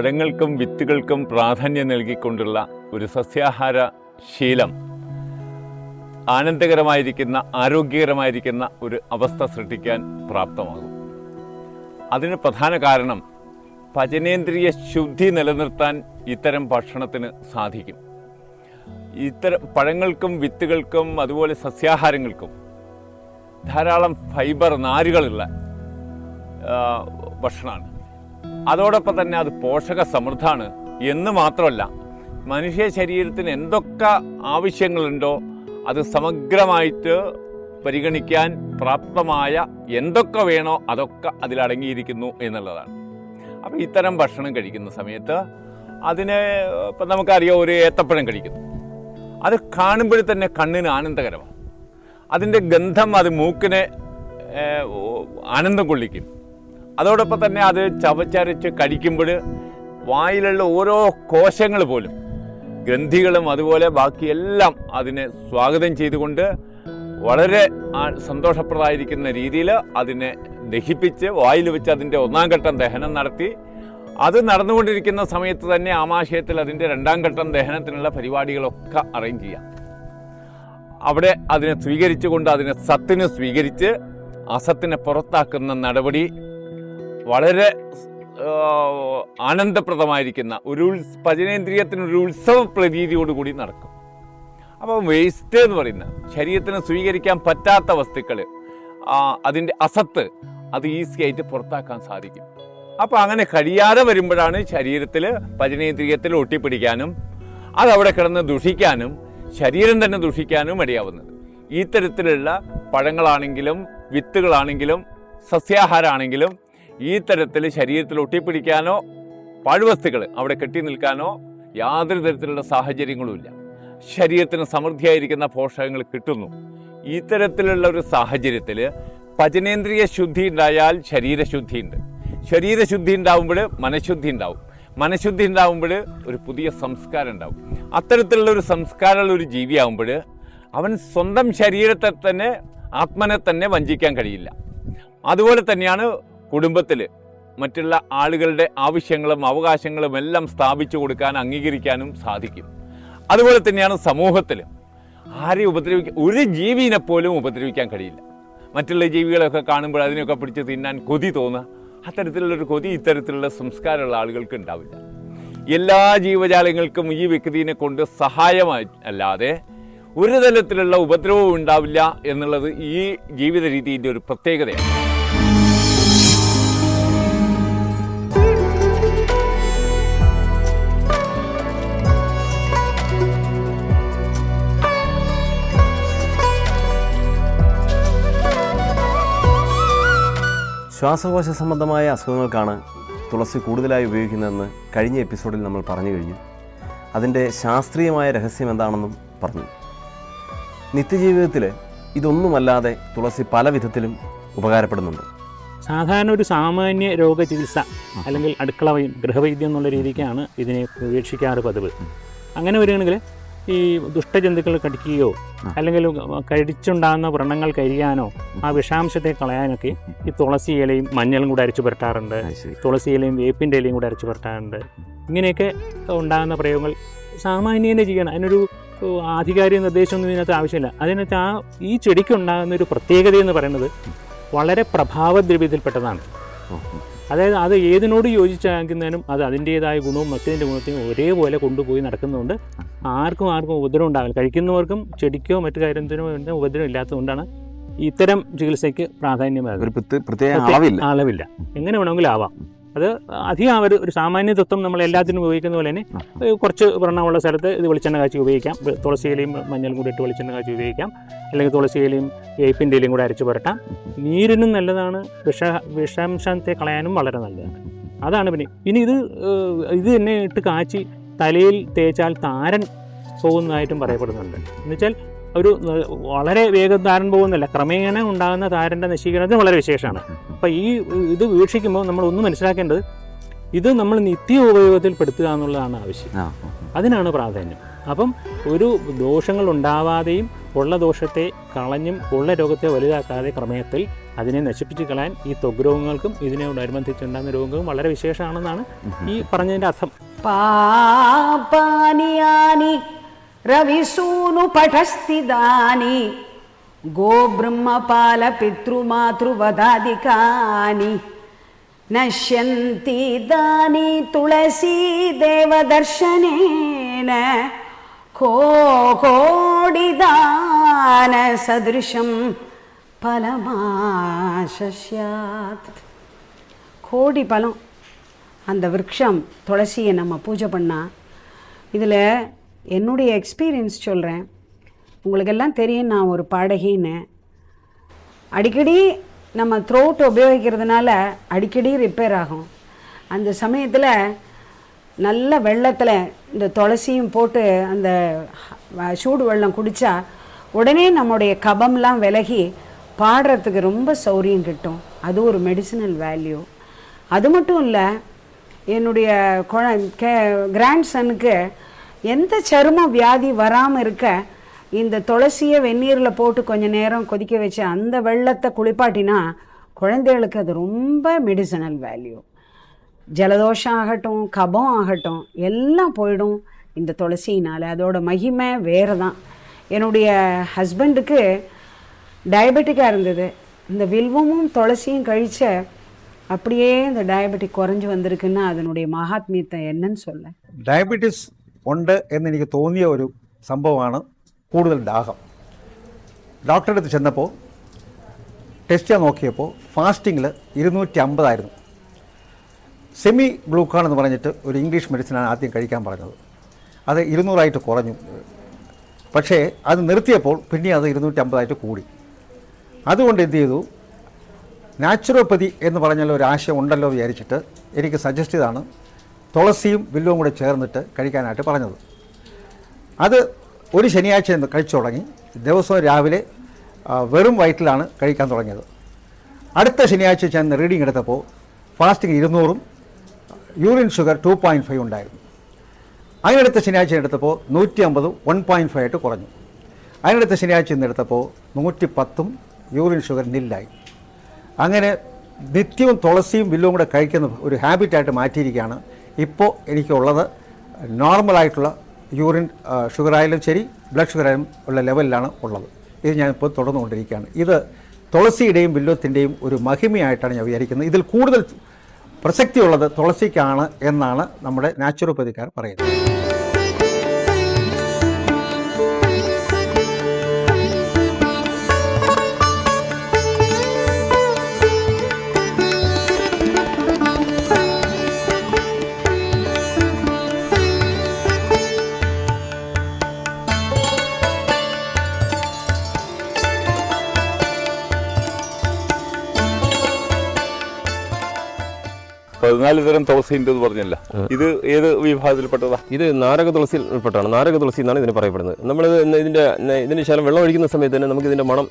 പഴങ്ങൾക്കും വിത്തുകൾക്കും പ്രാധാന്യം നൽകിക്കൊണ്ടുള്ള ഒരു സസ്യാഹാര ശീലം. ആനന്ദകരമായിരിക്കുന്ന ആരോഗ്യകരമായിരിക്കുന്ന ഒരു അവസ്ഥ സൃഷ്ടിക്കാൻ പ്രാപ്തമാകും. അതിന് പ്രധാന കാരണം പചനേന്ദ്രിയ ശുദ്ധി നിലനിർത്താൻ ഇത്തരം ഭക്ഷണത്തിന് സാധിക്കും. ഇത്തരം പഴങ്ങൾക്കും വിത്തുകൾക്കും അതുപോലെ സസ്യാഹാരങ്ങൾക്കും ധാരാളം ഫൈബർ നാരുകളുള്ള ഭക്ഷണമാണ്. അതോടൊപ്പം തന്നെ അത് പോഷക സമൃദ്ധമാണ് എന്ന് മാത്രമല്ല മനുഷ്യ ശരീരത്തിന് എന്തൊക്കെ ആവശ്യങ്ങളുണ്ടോ അത് സമഗ്രമായിട്ട് പരിഗണിക്കാൻ പ്രാപ്തമായ എന്തൊക്കെ വേണോ അതൊക്കെ അതിലടങ്ങിയിരിക്കുന്നു എന്നുള്ളതാണ്. അപ്പോൾ ഇത്തരം ഭക്ഷണം കഴിക്കുന്ന സമയത്ത് അതിന് ഇപ്പം നമുക്കറിയാം ഒരു ഏത്തപ്പഴം കഴിക്കുന്നു. അത് കാണുമ്പോൾ തന്നെ കണ്ണിന് ആനന്ദകരമാണ്. അതിന്റെ ഗന്ധം അത് മൂക്കിനെ ആനന്ദം കൊള്ളിക്കും. അതോടൊപ്പം തന്നെ അത് ചവച്ചരച്ച് കഴിക്കുമ്പോൾ വായിലുള്ള ഓരോ കോശങ്ങൾ പോലും ഗ്രന്ഥികളും അതുപോലെ ബാക്കിയെല്ലാം അതിനെ സ്വാഗതം ചെയ്തുകൊണ്ട് വളരെ സന്തോഷപ്രദമായിരിക്കുന്ന രീതിയിൽ അതിനെ ദഹിപ്പിച്ച് വായിൽ വെച്ച് അതിന്റെ ഒന്നാം ഘട്ടം ദഹനം നടത്തി. അത് നടന്നുകൊണ്ടിരിക്കുന്ന സമയത്ത് തന്നെ ആമാശയത്തിൽ അതിന്റെ രണ്ടാം ഘട്ടം ദഹനത്തിനുള്ള പരിപാടികളൊക്കെ അറേഞ്ച് ചെയ്യാം. അവിടെ അതിനെ സ്വീകരിച്ചുകൊണ്ട് അതിനെ സത്തിനെ സ്വീകരിച്ച് അസത്തിനെ പുറത്താക്കുന്ന നടപടി വളരെ ആനന്ദപ്രദമായിരിക്കുന്ന ഒരു പചനേന്ദ്രിയത്തിന് ഒരു ഉത്സവ പ്രതീതിയോടുകൂടി നടക്കും. അപ്പം വേസ്റ്റ് എന്ന് പറയുന്ന ശരീരത്തിന് സ്വീകരിക്കാൻ പറ്റാത്ത വസ്തുക്കൾ അതിന്റെ അസത്ത് അത് ഈസി ആയിട്ട് പുറത്താക്കാൻ സാധിക്കും. അപ്പോൾ അങ്ങനെ കഴിയാതെ വരുമ്പോഴാണ് ശരീരത്തിൽ പചനേന്ദ്രിയത്തിൽ ഒട്ടിപ്പിടിക്കാനും അതവിടെ കിടന്ന് ദുഷിക്കാനും ശരീരം തന്നെ ദുഷിക്കാനും ഇടയാവുന്നത് ഇത്തരത്തിലുള്ള തരത്തിലുള്ള പഴങ്ങളാണെങ്കിലും വിത്തുകളാണെങ്കിലും സസ്യാഹാരമാണെങ്കിലും ഈ തരത്തിൽ ശരീരത്തിൽ ഒട്ടിപ്പിടിക്കാനോ പാഴ്വസ്തുക്കൾ അവിടെ കെട്ടി നിൽക്കാനോ യാതൊരു തരത്തിലുള്ള സാഹചര്യങ്ങളുമില്ല ശരീരത്തിന് സമൃദ്ധിയായിരിക്കുന്ന പോഷകങ്ങൾ കിട്ടുന്നു. ഇത്തരത്തിലുള്ള തരത്തിലുള്ള ഒരു സാഹചര്യത്തിൽ പചനേന്ദ്രിയ ശുദ്ധി ഉണ്ടായാൽ ശരീരശുദ്ധി ഉണ്ട്. ശരീരശുദ്ധി ഉണ്ടാവുമ്പോൾ മനഃശുദ്ധി ഉണ്ടാവും. മനഃശുദ്ധി ഉണ്ടാവുമ്പോൾ ഒരു പുതിയ സംസ്കാരം ഉണ്ടാവും. അത്തരത്തിലുള്ള ഒരു സംസ്കാരമുള്ള ഒരു ജീവിയാവുമ്പോൾ അവൻ സ്വന്തം ശരീരത്തെ തന്നെ ആത്മനെ തന്നെ വഞ്ചിക്കാൻ കഴിയില്ല. അതുപോലെ തന്നെയാണ് കുടുംബത്തിൽ മറ്റുള്ള ആളുകളുടെ ആവശ്യങ്ങളും അവകാശങ്ങളും എല്ലാം സ്ഥാപിച്ചു കൊടുക്കാൻ അംഗീകരിക്കാനും സാധിക്കും. അതുപോലെ തന്നെയാണ് സമൂഹത്തിൽ ആരെയും ഉപദ്രവിക്കാൻ ഒരു ജീവിനെ പോലും ഉപദ്രവിക്കാൻ കഴിയില്ല. മറ്റുള്ള ജീവികളെയൊക്കെ കാണുമ്പോൾ അതിനെയൊക്കെ പിടിച്ച് തിന്നാൻ കൊതി തോന്നുക അത്തരത്തിലുള്ളൊരു കൊതി ഇത്തരത്തിലുള്ള സംസ്കാരമുള്ള ആളുകൾക്ക് ഉണ്ടാവില്ല. എല്ലാ ജീവജാലങ്ങൾക്കും ഈ വ്യക്തിനെ കൊണ്ട് സഹായമായി അല്ലാതെ ഒരു തരത്തിലുള്ള ഉപദ്രവവും ഉണ്ടാവില്ല എന്നുള്ളത് ഈ ജീവിത രീതിയുടെ ഒരു പ്രത്യേകതയാണ്. ശ്വാസകോശ സംബന്ധമായ അസുഖങ്ങൾക്കാണ് തുളസി കൂടുതലായി ഉപയോഗിക്കുന്നതെന്ന് കഴിഞ്ഞ എപ്പിസോഡിൽ നമ്മൾ പറഞ്ഞു കഴിഞ്ഞു. അതിന്റെ ശാസ്ത്രീയമായ രഹസ്യം എന്താണെന്നും പറഞ്ഞു. നിത്യജീവിതത്തിൽ ഇതൊന്നുമല്ലാതെ തുളസി പല വിധത്തിലും ഉപകാരപ്പെടുന്നുണ്ട്. സാധാരണ ഒരു സാമാന്യ രോഗചികിത്സ അല്ലെങ്കിൽ അടുക്കള വൈ ഗൃഹവൈദ്യം എന്നുള്ള രീതിക്കാണ് ഇതിനെ ഉപേക്ഷിക്കാറ് പതിവ്. അങ്ങനെ വരികയാണെങ്കിൽ ഈ ദുഷ്ടജന്തുക്കൾ കടിക്കുകയോ അല്ലെങ്കിൽ കടിച്ചുണ്ടാകുന്ന വ്രണങ്ങൾ കരിയാനോ ആ വിഷാംശത്തെ കളയാനൊക്കെ ഈ തുളസി ഇലയും മഞ്ഞളും കൂടെ അരച്ചു പുരട്ടാറുണ്ട്. തുളസി ഇലയും വേപ്പിന്റെ ഇലയും കൂടെ അരച്ചു പുരട്ടാറുണ്ട്. ഇങ്ങനെയൊക്കെ ഉണ്ടാകുന്ന പ്രയോഗങ്ങൾ സാമാന്യേന ചെയ്യണം. അതിനൊരു ആധികാരിക നിർദ്ദേശമൊന്നും ഇതിനകത്ത് ആവശ്യമില്ല. അതിനകത്ത് ആ ഈ ചെടിക്കുണ്ടാകുന്ന ഒരു പ്രത്യേകത എന്ന് പറയുന്നത് വളരെ പ്രഭാവദ്രവ്യത്തിൽപ്പെട്ടതാണ്. അതായത് അത് ഏതിനോട് യോജിച്ചാക്കുന്നതിനും അത് അതിന്റേതായ ഗുണവും മറ്റതിന്റെ ഗുണത്തിനും ഒരേപോലെ കൊണ്ടുപോയി നടക്കുന്നതുകൊണ്ട് ആർക്കും ആർക്കും ഉപദ്രവം ഉണ്ടാവില്ല. കഴിക്കുന്നവർക്കും ചെടിക്കോ മറ്റു കാര്യത്തിനോ ഉപദ്രവം ഇല്ലാത്തതുകൊണ്ടാണ് ഇത്തരം ചികിത്സയ്ക്ക് പ്രാധാന്യം ഒരു പ്രത്യേക അളവില്ല. എങ്ങനെ വേണമെങ്കിലും ആവാം. അത് അധികം അവർ ഒരു സാമാന്യ തത്വം നമ്മൾ എല്ലാത്തിനും ഉപയോഗിക്കുന്ന പോലെ തന്നെ കുറച്ച് വ്രണമുള്ള സ്ഥലത്ത് ഇത് വെളിച്ചെണ്ണ കാച്ചി ഉപയോഗിക്കാം. തുളസി തുളസിയിലയും മഞ്ഞളും കൂടി ഇട്ട് വെളിച്ചെണ്ണ കാച്ചി ഉപയോഗിക്കാം. അല്ലെങ്കിൽ തുളസിയിലയും വേപ്പിന്റെ ഇലയും കൂടെ അരച്ച് പുരട്ടാം. നീരിനും നല്ലതാണ്. വിഷ വിഷാംശത്തെ കളയാനും വളരെ നല്ലതാണ്. അതാണ് പിന്നെ. പിന്നെ ഇത് ഇത് തന്നെ ഇട്ട് കാച്ചി തലയിൽ തേച്ചാൽ താരൻ പോകുന്നതായിട്ടും പറയപ്പെടുന്നുണ്ട്. എന്നുവെച്ചാൽ ഒരു വളരെ വേഗം താരൻ പോകുന്നില്ല ക്രമേണ ഉണ്ടാകുന്ന താരന്റെ നശീകരണത്തിന് വളരെ വിശേഷമാണ്. അപ്പം ഈ ഇത് വീക്ഷിക്കുമ്പോൾ നമ്മൾ ഒന്ന് മനസ്സിലാക്കേണ്ടത് ഇത് നമ്മൾ നിത്യോപയോഗത്തിൽ പെടുത്തുക എന്നുള്ളതാണ് ആവശ്യം. അതിനാണ് പ്രാധാന്യം. അപ്പം ഒരു ദോഷങ്ങൾ ഉണ്ടാവാതെയും ഉള്ള ദോഷത്തെ കളഞ്ഞും ഉള്ള രോഗത്തെ വലുതാക്കാതെ ക്രമേയത്തിൽ അതിനെ നശിപ്പിച്ച് കളയാൻ ഈ ത്വഗ് രോഗങ്ങൾക്കും ഇതിനോടനുബന്ധിച്ചുണ്ടാകുന്ന രോഗങ്ങൾക്കും വളരെ വിശേഷമാണെന്നാണ് ഈ പറഞ്ഞതിന്റെ അർത്ഥം. പാപാനിയാനി രവിസൂനു പഠസ്ഥിതാനി गोब्रह्मपालपितृमातृवधाधिकानि नश्यन्ति तानि तुलसी देवदर्शनेन कोकोडिदानसदृशं பலமாசியாத் கோடி பலம். அந்த விரக்ஷம் துளசியை நம்ம பூஜை பண்ணால் இதில் என்னுடைய எக்ஸ்பீரியன்ஸ் சொல்கிறேன் உங்களுக்கெல்லாம் தெரியும் நான் ஒரு பாடகின்னு. அடிக்கடி நம்ம த்ரோட் உபயோகிக்கிறதுனால அடிக்கடி ரிப்பேர் ஆகும். அந்த சமயத்தில் நல்ல வெள்ளத்தில் இந்த துளசியும் போட்டு அந்த சூடு வெள்ளம் குடித்தா உடனே நம்முடைய கபம்லாம் விலகி பாடுறதுக்கு ரொம்ப சௌரியம் கிட்டும். அது ஒரு மெடிசினல் வேல்யூ அது மட்டும் இல்லை என்னுடைய குழ கே கிராண்ட் சனுக்கு எந்த சரும வியாதி வராமல் இருக்க இந்த துளசியை வெந்நீரில் போட்டு கொஞ்ச நேரம் கொதிக்க வச்சு அந்த வெள்ளத்தை குளிப்பாட்டினா குழந்தைகளுக்கு அது ரொம்ப மெடிசனல் வேல்யூ ஜலதோஷம் ஆகட்டும் கபம் ஆகட்டும் எல்லாம் போயிடும் இந்த துளசியினால் அதோட மகிமை வேறு தான் என்னுடைய ஹஸ்பண்டுக்கு டயபெட்டிக்காக இருந்தது இந்த வில்வமும் துளசியும் கழிச்ச அப்படியே இந்த டயபெட்டிக் குறைஞ்சு வந்திருக்குன்னா அதனுடைய மகாத்மியத்தை என்னன்னு சொல்ல ഡയബറ്റീസ് ഉണ്ട് എന്നെനിക്ക് തോന്നിയ ഒരു സംഭവമാണ് കൂടുതൽ ദാഹം. ഡോക്ടറെ അടുത്ത് ചെന്നപ്പോൾ ടെസ്റ്റ് ചെയ്യാൻ നോക്കിയപ്പോൾ ഫാസ്റ്റിങ്ങിൽ ഇരുന്നൂറ്റി അമ്പതായിരുന്നു സെമി ഗ്ലൂക്കാൺ എന്ന് പറഞ്ഞിട്ട് ഒരു ഇംഗ്ലീഷ് മെഡിസിനാണ് ആദ്യം കഴിക്കാൻ പറഞ്ഞത്. അത് ഇരുന്നൂറായിട്ട് കുറഞ്ഞു. പക്ഷേ അത് നിർത്തിയപ്പോൾ പിന്നെ അത് ഇരുന്നൂറ്റി അമ്പതായിട്ട് കൂടി. അതുകൊണ്ട് എന്ത് ചെയ്തു? നാച്ചുറോപ്പതി എന്ന് പറഞ്ഞാൽ ഒരു ആശയം ഉണ്ടല്ലോ വിചാരിച്ചിട്ട് എനിക്ക് സജസ്റ്റ് ചെയ്താണ് തുളസിയും വില്ലുവും കൂടെ ചേർന്നിട്ട് കഴിക്കാനായിട്ട് പറഞ്ഞത്. അത് ഒരു ശനിയാഴ്ച കഴിച്ചു തുടങ്ങി. ദിവസവും രാവിലെ വെറും വയറ്റിലാണ് കഴിക്കാൻ തുടങ്ങിയത്. അടുത്ത ശനിയാഴ്ച ചെന്ന് റീഡിംഗ് എടുത്തപ്പോൾ fasting ഇരുന്നൂറും urine sugar two point five ഉണ്ടായിരുന്നു. അതിനടുത്ത ശനിയാഴ്ച എടുത്തപ്പോൾ നൂറ്റി അമ്പതും വൺ പോയിന്റ് ഫൈവ് ആയിട്ട് കുറഞ്ഞു. അതിനടുത്ത ശനിയാഴ്ച ഇന്ന് എടുത്തപ്പോൾ നൂറ്റി പത്തും യൂറിൻ ഷുഗർ നില്ലായി അങ്ങനെ നിത്യവും തുളസിയും വില്ലും കൂടെ കഴിക്കുന്ന ഒരു ഹാബിറ്റായിട്ട് മാറ്റിയിരിക്കുകയാണ്. ഇപ്പോൾ എനിക്കുള്ളത് നോർമലായിട്ടുള്ള യൂറിൻ ഷുഗർ ആയാലും ശരി ബ്ലഡ് ഷുഗർ ആയാലും ഉള്ള ലെവലിലാണ് ഉള്ളത്. ഇത് ഞാനിപ്പോൾ തുടർന്നുകൊണ്ടിരിക്കുകയാണ്. ഇത് തുളസിയുടെയും വില്വത്തിന്റെയും ഒരു മഹിമയായിട്ടാണ് ഞാൻ വിചാരിക്കുന്നത്. ഇതിൽ കൂടുതൽ പ്രസക്തിയുള്ളത് തുളസിക്കാണ് എന്നാണ് നമ്മുടെ നാച്ചുറോപ്പതിക്കാർ പറയുന്നത്. പതിനാല് തരം തുളസി ഉണ്ട് എന്ന് പറഞ്ഞല്ല. ഇത് ഏത് വിഭാഗത്തിൽപ്പെട്ടതാ? ഇത് നാരക തുളസിയിൽ ഉൾപ്പെട്ടാണ്. നാരക തുളസി എന്നാണ് ഇതിന് പറയപ്പെടുന്നത്. നമ്മൾ ഇതിന്റെ ഇതിന് ശേഷം വെള്ളം ഒഴിക്കുന്ന സമയത്ത് തന്നെ നമുക്ക് ഇതിന്റെ മണം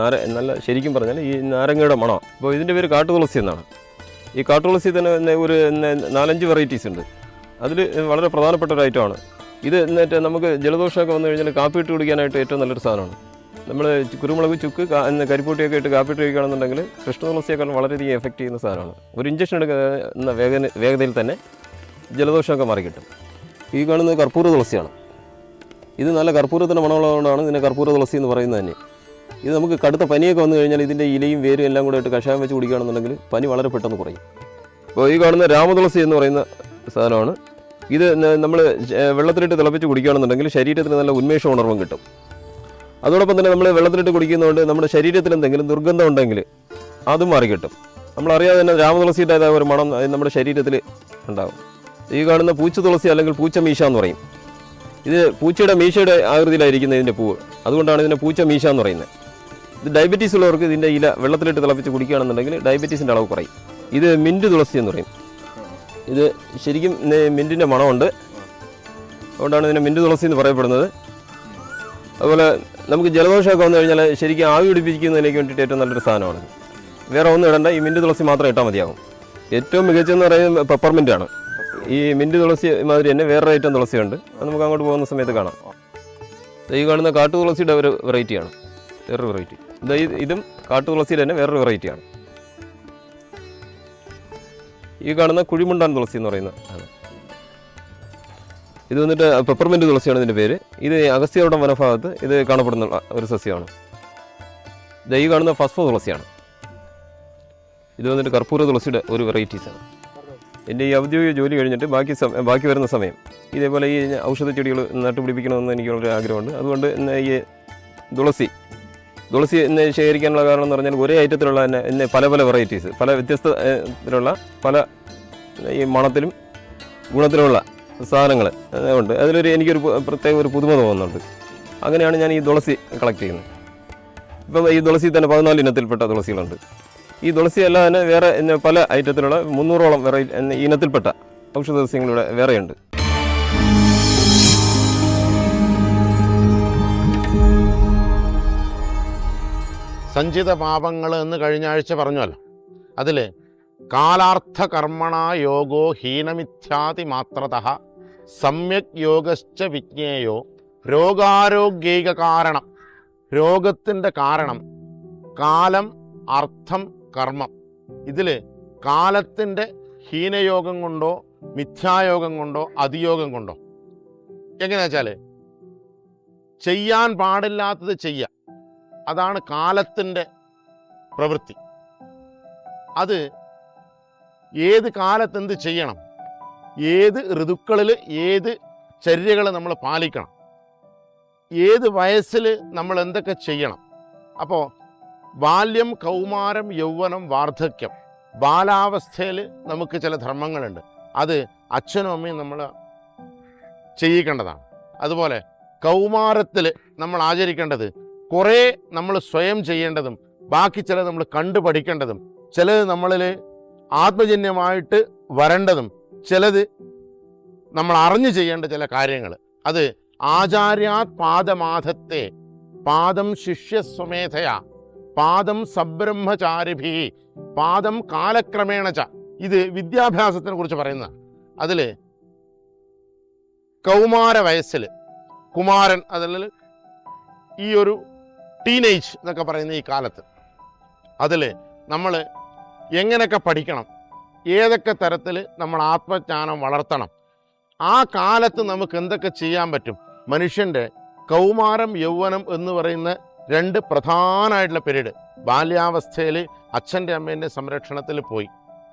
നാര നല്ല ശരിക്കും പറഞ്ഞാൽ ഈ നാരങ്ങയുടെ മണം. അപ്പോൾ ഇതിന്റെ പേര് കാട്ടുതുളസി എന്നാണ്. ഈ കാട്ടുതുളസി തന്നെ ഒരു നാലഞ്ച് വെറൈറ്റീസ് ഉണ്ട്. അതിൽ വളരെ പ്രധാനപ്പെട്ട ഒരു ഐറ്റമാണ് ഇത് എന്നിട്ട് നമുക്ക് ജലദോഷമൊക്കെ വന്നു കഴിഞ്ഞാൽ കാപ്പി ഇട്ട് കുടിക്കാനായിട്ട് ഏറ്റവും നല്ലൊരു സാധനമാണ്. നമ്മൾ കുരുമുളക് ചുക്ക് കരിപ്പൂട്ടിയൊക്കെ ഇട്ട് കാപ്പിട്ട് കഴിക്കുകയാണെന്നുണ്ടെങ്കിൽ കൃഷ്ണ തുളസിയേക്കാൾ വളരെയധികം എഫക്റ്റ് ചെയ്യുന്ന സാധനമാണ്. ഒരു ഇഞ്ചക്ഷൻ എടുക്കുന്ന വേഗ വേഗതയിൽ തന്നെ ജലദോഷമൊക്കെ മാറി കിട്ടും ഈ കാണുന്നത് കർപ്പൂര തുളസിയാണ്. ഇത് നല്ല കർപ്പൂരത്തിന്റെ മണമുള്ളതുകൊണ്ടാണ് ഇതിനെ കർപ്പൂര തുളസി എന്ന് പറയുന്നത് തന്നെ. ഇത് നമുക്ക് കടുത്ത പനിയൊക്കെ വന്നു കഴിഞ്ഞാൽ ഇതിന്റെ ഇലയും വേരും എല്ലാം കൂടെ ഇട്ട് കഷായം വെച്ച് കുടിക്കുകയാണെന്നുണ്ടെങ്കിൽ പനി വളരെ പെട്ടെന്ന് കുറയും. അപ്പോൾ ഈ കാണുന്ന രാമതുളസി എന്ന് പറയുന്ന സാധനമാണ്. ഇത് നമ്മൾ വെള്ളത്തിലിട്ട് തിളപ്പിച്ച് കുടിക്കുകയാണെന്നുണ്ടെങ്കിൽ ശരീരത്തിന് നല്ല ഉന്മേഷ ഉണർവും കിട്ടും. അതോടൊപ്പം തന്നെ നമ്മൾ വെള്ളത്തിലിട്ട് കുടിക്കുന്നതുകൊണ്ട് നമ്മുടെ ശരീരത്തിൽ എന്തെങ്കിലും ദുർഗന്ധം ഉണ്ടെങ്കിൽ അതും മാറി കിട്ടും. നമ്മളറിയാതെ തന്നെ രാമതുളസിയുടെ ഒരു മണം നമ്മുടെ ശരീരത്തിൽ ഉണ്ടാകും ഈ കാണുന്ന പൂച്ച തുളസി അല്ലെങ്കിൽ പൂച്ച മീശ എന്ന് പറയും. ഇത് പൂച്ചയുടെ മീശയുടെ ആകൃതിയിലായിരിക്കുന്ന ഇതിന്റെ പൂവ്. അതുകൊണ്ടാണ് ഇതിനെ പൂച്ച മീശ എന്ന് പറയുന്നത്. ഇത് ഡയബറ്റീസ് ഉള്ളവർക്ക് ഇതിന്റെ ഇല വെള്ളത്തിലിട്ട് തിളപ്പിച്ച് കുടിക്കുകയാണെന്നുണ്ടെങ്കിൽ ഡയബറ്റീസിന്റെ അളവ് കുറയും. ഇത് മിന്റ് തുളസി എന്ന് പറയും. ഇത് ശരിക്കും മിന്റിന്റെ മണമുണ്ട്. അതുകൊണ്ടാണ് ഇതിനെ മിന്റ് തുളസി എന്ന് പറയപ്പെടുന്നത്. അതുപോലെ നമുക്ക് ജലദോഷമൊക്കെ വന്നു കഴിഞ്ഞാൽ ശരിക്കും ആവി പിടിപ്പിക്കുന്നതിലേക്ക് വേണ്ടിയിട്ട് ഏറ്റവും നല്ലൊരു സാധനമാണ് വേറെ ഒന്നും ഇടണ്ട ഈ മിന്റ് തുളസി മാത്രം ഇട്ടാൽ മതിയാകും ഏറ്റവും മികച്ചെന്ന് പറയുന്നത് പെപ്പർമെന്റ് ആണ്. ഈ മിന്റ് തുളസി മാതിരി തന്നെ വേറൊരു ഐറ്റം തുളസിയുണ്ട്. അത് നമുക്ക് അങ്ങോട്ട് പോകുന്ന സമയത്ത് കാണാം. ഈ കാണുന്ന കാട്ടു തുളസിയുടെ ഒരു വെറൈറ്റിയാണ് വേറൊരു വെറൈറ്റി ഇത് ഇതും കാട്ടുതുളസിയുടെ തന്നെ വേറൊരു വെറൈറ്റിയാണ് ഈ കാണുന്ന കുഴിമുണ്ടാൻ തുളസി എന്ന് പറയുന്ന ആണ്. ഇത് വന്നിട്ട് പെപ്പർമെന്റ് തുളസിയാണ് ഇതിന്റെ പേര്. ഇത് അഗസ്ത്യവടം വനഭാഗത്ത് ഇത് കാണപ്പെടുന്ന ഒരു സസ്യമാണ്. ഈ കാണുന്ന ഫസ്ഫോ തുളസിയാണ്. ഇത് വന്നിട്ട് കർപ്പൂര തുളസിയുടെ ഒരു വെറൈറ്റീസാണ് എന്റെ ഈ ഔദ്യോഗിക ജോലി കഴിഞ്ഞിട്ട് ബാക്കി ബാക്കി വരുന്ന സമയം. ഇതേപോലെ ഈ ഔഷധ ചെടികൾ നട്ടുപിടിപ്പിക്കണമെന്ന് എനിക്ക് വളരെ ആഗ്രഹമുണ്ട്. അതുകൊണ്ട് ഈ തുളസി തുളസി ഇന്ന് ശേഖരിക്കാനുള്ള കാരണം എന്ന് പറഞ്ഞാൽ ഒരേ ഐറ്റത്തിലുള്ള തന്നെ എന്നെ പല പല വെറൈറ്റീസ് പല വ്യത്യസ്തത്തിലുള്ള പല ഈ മണത്തിലും ഗുണത്തിലുമുള്ള സാധനങ്ങൾ ഉണ്ട് അതിലൊരു എനിക്കൊരു പ്രത്യേക ഒരു പുതുമ തോന്നുന്നുണ്ട്. അങ്ങനെയാണ് ഞാൻ ഈ തുളസി കളക്ട് ചെയ്യുന്നത്. ഇപ്പം ഈ തുളസി തന്നെ പതിനാല് ഇനത്തിൽപ്പെട്ട തുളസികളുണ്ട്. ഈ തുളസി അല്ലാതെ തന്നെ വേറെ പല ഐറ്റത്തിലുള്ള മുന്നൂറോളം വെറൈറ്റി ഇനത്തിൽപ്പെട്ട ഔഷധ സസ്യങ്ങളിവിടെ വേറെയുണ്ട്. സഞ്ചിത പാപങ്ങൾ എന്ന് കഴിഞ്ഞ ആഴ്ച പറഞ്ഞല്ലോ അതിൽ കാലാർത്ഥ കർമ്മണ യോഗോ ഹീനമിഥ്യാതി മാത്രത സമ്യക് യോഗശ്ച വിജ്ഞേയോ. രോഗാരോഗ്യൈക കാരണം. രോഗത്തിന്റെ കാരണം. കാലം അർത്ഥം കർമ്മം. ഇതിൽ കാലത്തിന്റെ ഹീനയോഗം കൊണ്ടോ മിഥ്യായോഗം കൊണ്ടോ അതിയോഗം കൊണ്ടോ. എങ്ങനെയാ വെച്ചാൽ ചെയ്യാൻ പാടില്ലാത്തത് ചെയ്യുക. അതാണ് കാലത്തിന്റെ പ്രവൃത്തി. അത് ഏത് കാലത്ത് എന്ത് ചെയ്യണം? ഏത് ഋതുക്കളിൽ ഏത് ചര്യകൾ നമ്മൾ പാലിക്കണം? ഏത് വയസ്സിൽ നമ്മൾ എന്തൊക്കെ ചെയ്യണം? അപ്പോൾ ബാല്യം കൗമാരം യൗവനം വാർദ്ധക്യം ബാലാവസ്ഥയിൽ നമുക്ക് ചില ധർമ്മങ്ങളുണ്ട്. അത് അച്ഛനും അമ്മയും നമ്മൾ ചെയ്യിക്കേണ്ടതാണ്. അതുപോലെ കൗമാരത്തിൽ നമ്മൾ ആചരിക്കേണ്ടത് കുറേ നമ്മൾ സ്വയം ചെയ്യേണ്ടതും ബാക്കി ചിലത് നമ്മൾ കണ്ടു പഠിക്കേണ്ടതും ചിലത് നമ്മളിൽ ആത്മജന്യമായിട്ട് വരേണ്ടതും ചിലത് നമ്മൾ അറിഞ്ഞു ചെയ്യേണ്ട ചില കാര്യങ്ങൾ. അത് ആചാര്യാത് പാദമാധത്തെ പാദം ശിഷ്യസ്വമേധയ പാദം സബ്രഹ്മചാരിഭി പാദം കാലക്രമേണ ച. ഇത് വിദ്യാഭ്യാസത്തിനെ കുറിച്ച് പറയുന്നതാണ്. അതിൽ കൗമാര വയസ്സിൽ കുമാരൻ അതിൽ ഈ ഒരു ടീനേജ് എന്നൊക്കെ പറയുന്ന ഈ കാലത്ത് അതിൽ നമ്മൾ എങ്ങനെയൊക്കെ പഠിക്കണം ഏതൊക്കെ തരത്തിൽ നമ്മൾ ആത്മജ്ഞാനം വളർത്തണം? ആ കാലത്ത് നമുക്ക് എന്തൊക്കെ ചെയ്യാൻ പറ്റും? മനുഷ്യന്റെ കൗമാരം യൗവനം എന്ന് പറയുന്ന രണ്ട് പ്രധാനമായിട്ടുള്ള പീരീഡ് ബാല്യാവസ്ഥയിൽ അച്ഛന്റെ അമ്മേന്റെ സംരക്ഷണത്തിൽ പോയി.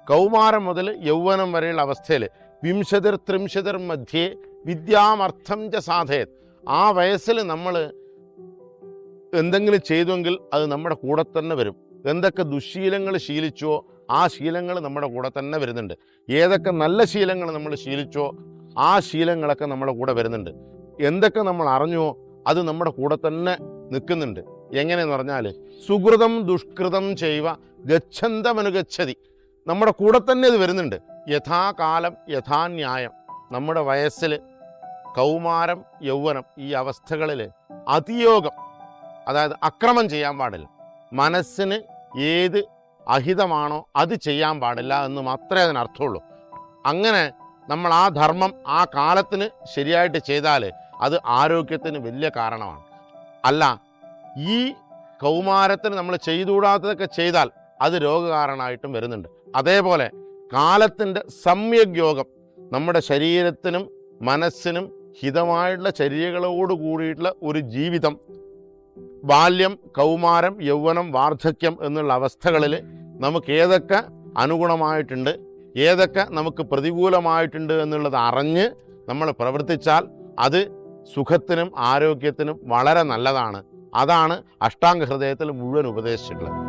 കൗമാരം മുതൽ യൗവനം വരെയുള്ള അവസ്ഥയിൽ വിംശതിർ ത്രിംശതിർ മധ്യേ വിദ്യാമർത്ഥം ച സാധയത് ആ വയസ്സിൽ നമ്മൾ എന്തെങ്കിലും ചെയ്തുവെങ്കിൽ അത് നമ്മുടെ കൂടെ തന്നെ വരും. എന്തൊക്കെ ദുശീലങ്ങൾ ശീലിച്ചോ ആ ശീലങ്ങൾ നമ്മുടെ കൂടെ തന്നെ വരുന്നുണ്ട്. ഏതൊക്കെ നല്ല ശീലങ്ങൾ നമ്മൾ ശീലിച്ചോ ആ ശീലങ്ങളൊക്കെ നമ്മുടെ കൂടെ വരുന്നുണ്ട്. എന്തൊക്കെ നമ്മൾ അറിഞ്ഞോ അത് നമ്മുടെ കൂടെ തന്നെ നിൽക്കുന്നുണ്ട്. എങ്ങനെയെന്ന് പറഞ്ഞാൽ സുഹൃതം ദുഷ്കൃതം ചെയ്യുക ഗച്ഛന്തമനുഗച്ഛതി. നമ്മുടെ കൂടെ തന്നെ ഇത് വരുന്നുണ്ട്. യഥാകാലം യഥാന്യായം. നമ്മുടെ വയസ്സിൽ കൗമാരം യൗവനം ഈ അവസ്ഥകളിൽ അതിയോഗം അതായത് അക്രമം ചെയ്യാൻ പാടില്ല. മനസ്സിന് ഏത് അഹിതമാണോ? അത് ചെയ്യാൻ പാടില്ല എന്ന് മാത്രമേ അതിനർത്ഥമുള്ളൂ. അങ്ങനെ നമ്മൾ ആ ധർമ്മം ആ കാലത്തിന് ശരിയായിട്ട് ചെയ്താൽ അത് ആരോഗ്യത്തിന് വലിയ കാരണമാണ്. അല്ല ഈ കൗമാരത്തിന് നമ്മൾ ചെയ്തുകൂടാത്തതൊക്കെ ചെയ്താൽ അത് രോഗകാരണമായിട്ടും വരുന്നുണ്ട്. അതേപോലെ കാലത്തിന്റെ സമ്യക് യോഗം നമ്മുടെ ശരീരത്തിനും മനസ്സിനും ഹിതമായിട്ടുള്ള ചര്യകളോട് കൂടിയിട്ടുള്ള ഒരു ജീവിതം ബാല്യം കൗമാരം യൗവനം വാർദ്ധക്യം എന്നുള്ള അവസ്ഥകളിൽ നമുക്ക് ഏതൊക്കെ അനുഗുണമായിട്ടുണ്ട് ഏതൊക്കെ നമുക്ക് പ്രതികൂലമായിട്ടുണ്ട് എന്നുള്ളത് അറിഞ്ഞ് നമ്മൾ പ്രവർത്തിച്ചാൽ അത് സുഖത്തിനും ആരോഗ്യത്തിനും വളരെ നല്ലതാണ്. അതാണ് അഷ്ടാംഗ ഹൃദയത്തിൽ മുഴുവൻ ഉപദേശിച്ചിട്ടുള്ളത്.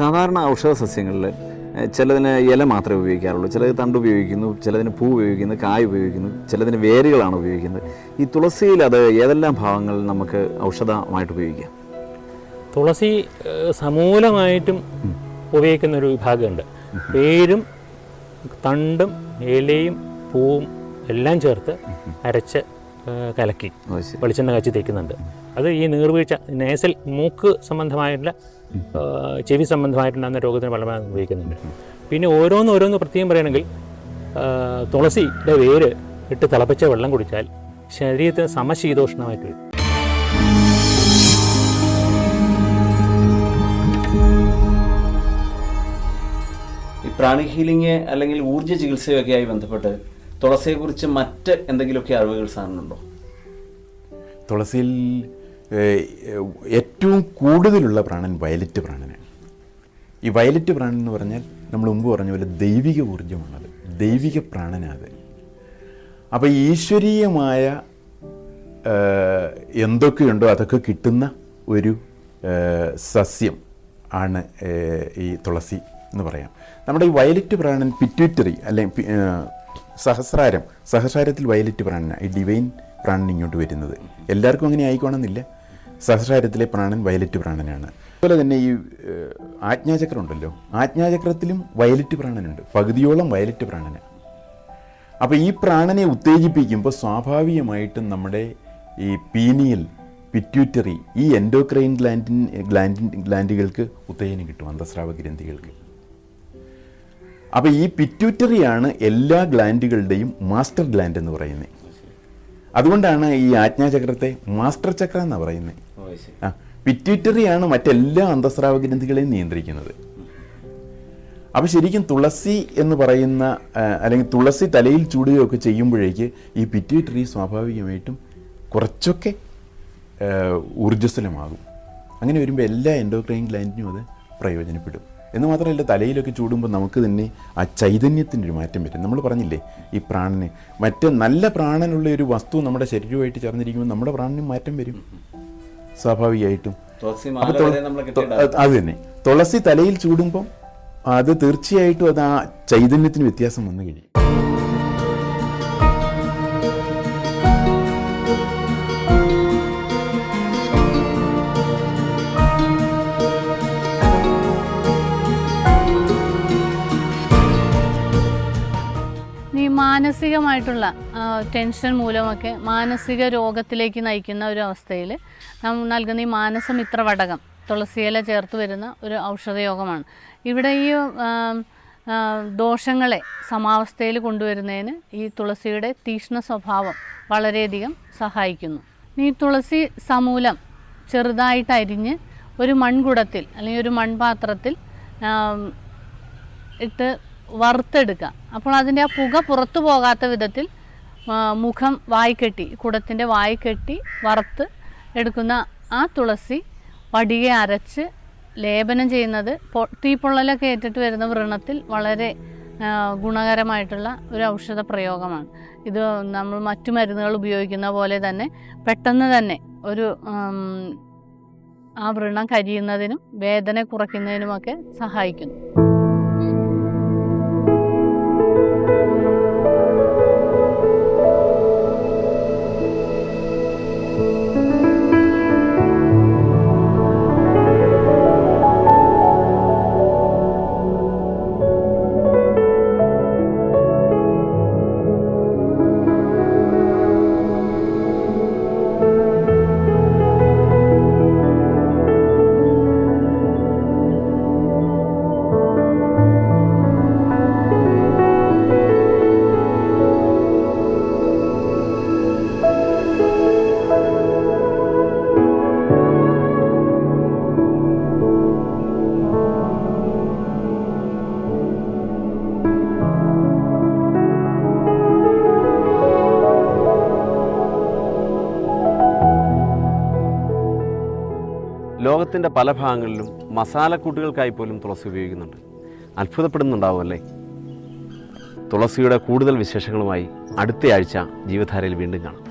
സാധാരണ ഔഷധ സസ്യങ്ങളിൽ ചിലതിന് ഇല മാത്രമേ ഉപയോഗിക്കാറുള്ളൂ. ചിലത് തണ്ട് ഉപയോഗിക്കുന്നു ചിലതിന് പൂ ഉപയോഗിക്കുന്നു കായ് ഉപയോഗിക്കുന്നു ചിലതിന് വേരുകളാണ് ഉപയോഗിക്കുന്നത്. ഈ തുളസിയിൽ അത് ഏതെല്ലാം ഭാഗങ്ങൾ നമുക്ക് ഔഷധമായിട്ട് ഉപയോഗിക്കാം? തുളസി സമൂലമായിട്ടും ഉപയോഗിക്കുന്ന ഒരു വിഭാഗമുണ്ട്. വേരും തണ്ടും ഇലയും പൂവും എല്ലാം ചേർത്ത് അരച്ച് കലക്കി വെളിച്ചെണ്ണ കാച്ചി തേക്കുന്നുണ്ട്. അത് ഈ നീർവീഴ്ച നേസൽ മൂക്ക് സംബന്ധമായിട്ടുള്ള ചെവി സംബന്ധമായിട്ടുണ്ടാകുന്ന രോഗത്തിന് ഫലമായി ഉപയോഗിക്കുന്നുണ്ട്. പിന്നെ ഓരോന്ന് ഓരോന്ന് പ്രത്യേകം പറയുകയാണെങ്കിൽ തുളസിയുടെ വേര് ഇട്ട് തിളപ്പിച്ച വെള്ളം കുടിച്ചാൽ ശരീരത്തിന് സമശീതോഷ്ണമായിട്ട് വരും. ഈ പ്രാണി ഹീലിംഗ് അല്ലെങ്കിൽ ഊർജ ചികിത്സയൊക്കെയായി ബന്ധപ്പെട്ട് തുളസിയെക്കുറിച്ച് മറ്റ് എന്തെങ്കിലുമൊക്കെ അറിവുകൾ സാറിനുണ്ടോ? തുളസിയിൽ ഏറ്റവും കൂടുതലുള്ള പ്രാണൻ വയലറ്റ് പ്രാണനാണ്. ഈ വയലറ്റ് പ്രാണൻ എന്ന് പറഞ്ഞാൽ നമ്മൾ മുമ്പ് പറഞ്ഞ പോലെ ദൈവിക ഊർജമാണത്. ദൈവിക പ്രാണനാത്. അപ്പോൾ ഈശ്വരീയമായ എന്തൊക്കെയുണ്ടോ അതൊക്കെ കിട്ടുന്ന ഒരു സസ്യം ആണ് ഈ തുളസി എന്ന് പറയാം. നമ്മുടെ ഈ വയലറ്റ് പ്രാണൻ പിറ്റ്യൂറ്ററി അല്ലെങ്കിൽ സഹസ്രാരം. സഹസ്രാരത്തിൽ വയലറ്റ് പ്രാണനാണ് ഈ ഡിവൈൻ പ്രാണൻ ഇങ്ങോട്ട് വരുന്നത്. എല്ലാവർക്കും അങ്ങനെ ആയിക്കോണമെന്നില്ല. സഹസ്രാരത്തിലെ പ്രാണൻ വയലറ്റ് പ്രാണനാണ്. അതുപോലെ തന്നെ ഈ ആജ്ഞാചക്രം ഉണ്ടല്ലോ ആജ്ഞാചക്രത്തിലും വയലറ്റ് പ്രാണനുണ്ട്. പകുതിയോളം വയലറ്റ് പ്രാണന. അപ്പോൾ ഈ പ്രാണനെ ഉത്തേജിപ്പിക്കുമ്പോൾ സ്വാഭാവികമായിട്ടും നമ്മുടെ ഈ പീനിയൽ പിറ്റ്യൂറ്ററി ഈ എൻഡോക്രൈൻ ഗ്ലാൻഡിൻ ഗ്ലാൻഡിൻ ഗ്ലാൻഡുകൾക്ക് ഉത്തേജനം കിട്ടും അന്തസ്രാവ ഗ്രന്ഥികൾക്ക്. അപ്പോൾ ഈ പിറ്റ്യൂറ്ററിയാണ് എല്ലാ ഗ്ലാൻഡുകളുടെയും മാസ്റ്റർ ഗ്ലാൻഡ് എന്ന് പറയുന്നത്. അതുകൊണ്ടാണ് ഈ ആജ്ഞാചക്രത്തെ മാസ്റ്റർ ചക്ര എന്ന് പറയുന്നത്. ആ പിറ്റ്യൂറ്ററിയാണ് മറ്റെല്ലാ അന്തസ്രാവ ഗ്രന്ഥികളെയും നിയന്ത്രിക്കുന്നത്. അപ്പോൾ ശരിക്കും തുളസി എന്ന് പറയുന്ന അല്ലെങ്കിൽ തുളസി തലയിൽ ചൂടുകയൊക്കെ ചെയ്യുമ്പോഴേക്ക് ഈ പിറ്റ്യൂട്ടറി സ്വാഭാവികമായിട്ടും കുറച്ചൊക്കെ ഊർജസ്വലമാകും. അങ്ങനെ വരുമ്പോൾ എല്ലാ എൻഡോക്രൈൻ ഗ്ലാൻഡിനും അത് പ്രയോജനപ്പെടും. എന്ന് മാത്രമല്ല തലയിലൊക്കെ ചൂടുമ്പോൾ നമുക്ക് തന്നെ ആ ചൈതന്യത്തിന്റെ ഒരു മാറ്റം വരും. നമ്മൾ പറഞ്ഞില്ലേ ഈ പ്രാണന്. മറ്റ് നല്ല പ്രാണനുള്ള ഒരു വസ്തു നമ്മുടെ ശരീരമായിട്ട് ചേർന്നിരിക്കുമ്പോൾ നമ്മുടെ പ്രാണനും മാറ്റം വരും. സ്വാഭാവികമായിട്ടും. അത് തന്നെ. തുളസി തലയിൽ ചൂടുമ്പം അത് തീർച്ചയായിട്ടും അത് ആ ചൈതന്യത്തിന് വ്യത്യാസം വന്നു കഴിയും. മാനസികമായിട്ടുള്ള ടെൻഷൻ മൂലമൊക്കെ മാനസിക രോഗത്തിലേക്ക് നയിക്കുന്ന ഒരു അവസ്ഥയിൽ നാം നൽകുന്ന ഈ മാനസമിത്ര വടകം തുളസിയില ചേർത്ത് വരുന്ന ഒരു ഔഷധയോഗമാണ്. ഇവിടെ ഈ ദോഷങ്ങളെ സമാവസ്ഥയിൽ കൊണ്ടുവരുന്നതിന് ഈ തുളസിയുടെ തീക്ഷ്ണ സ്വഭാവം വളരെയധികം സഹായിക്കുന്നു. ഈ തുളസി സമൂലം ചെറുതായിട്ട് അരിഞ്ഞ് ഒരു മൺകുടത്തിൽ അല്ലെങ്കിൽ ഒരു മൺപാത്രത്തിൽ ഇട്ട് വറുത്തെടുക്കുക അപ്പോൾ അതിന്റെ ആ പുക പുറത്തു പോകാത്ത വിധത്തിൽ മുഖം വായി കെട്ടി കുടത്തിന്റെ വായി കെട്ടി വറുത്ത് എടുക്കുന്ന ആ തുളസി വടിയെ അരച്ച് ലേപനം ചെയ്യുന്നത് തീപ്പൊള്ളലൊക്കെ ഏറ്റിട്ട് വരുന്ന വ്രണത്തിൽ വളരെ ഗുണകരമായിട്ടുള്ള ഒരു ഔഷധ പ്രയോഗമാണ്. ഇത് നമ്മൾ മറ്റു മരുന്നുകൾ ഉപയോഗിക്കുന്ന പോലെ തന്നെ പെട്ടെന്ന് തന്നെ ഒരു ആ വ്രണം കരിയുന്നതിനും വേദന കുറയ്ക്കുന്നതിനുമൊക്കെ സഹായിക്കുന്നു. ലോകത്തിന്റെ പല ഭാഗങ്ങളിലും മസാലക്കൂട്ടുകൾക്കായി പോലും തുളസി ഉപയോഗിക്കുന്നുണ്ട്. അത്ഭുതപ്പെടുന്നുണ്ടാവും അല്ലേ? തുളസിയുടെ കൂടുതൽ വിശേഷങ്ങളുമായി അടുത്തയാഴ്ച ജീവധാരയിൽ വീണ്ടും കാണാം.